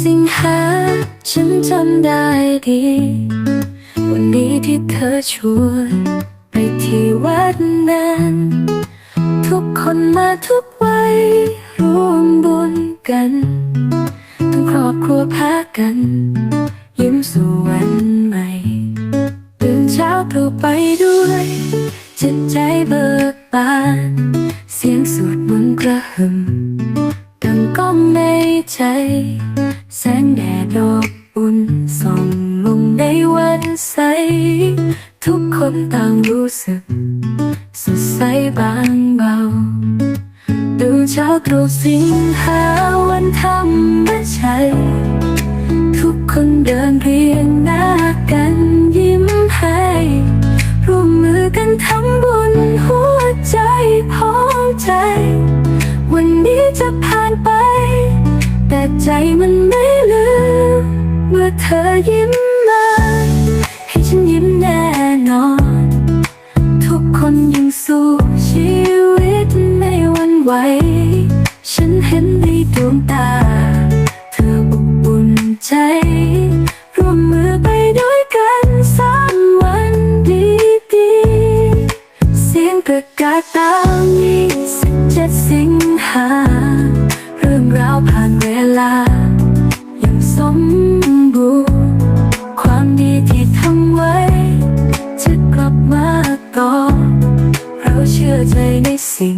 สิ่งหาฉันจำได้ดี วันนี้ที่เธอชวนไปที่วัดนั้น ทุกคนมาทุกวัยร่วมบุญกันทั้งครอบครัวพากัน ยิ้มสู่วันใหม่ตื่นเช้าตรู่ไปด้วยจิตใจเบิกบาน เสียงสวดมนต์กระหึ่มดังก้องในใจ แสงแดดอบอุ่นส่องลงในวันใส ทุกคนต่างรู้สึก สดใสบางเบา ดูเช้าตรู่สิงหาวันธรรมชัยทุกคนเดินเรียงหน้ากันยิ้มให้ร่วมมือกันทำบุญหัวใจพร้อมใจ วันนี้จะผ่านไป แต่ใจมันไม่ อเธอยิ้มมา ให้ฉันยิ้มแน่นอน ทุกคนยังสู้ชีวิตไม่หวันไหว ฉันเห็นในดวงตา เธออบอุ่นใจ ร่วมมือไปด้วยกันสามวันดีดีๆเสียงประกาศตามนี้สิบเจ็ดสิงหาเรื่องราวผ่านเวลา เชื่อใจในสิ่ง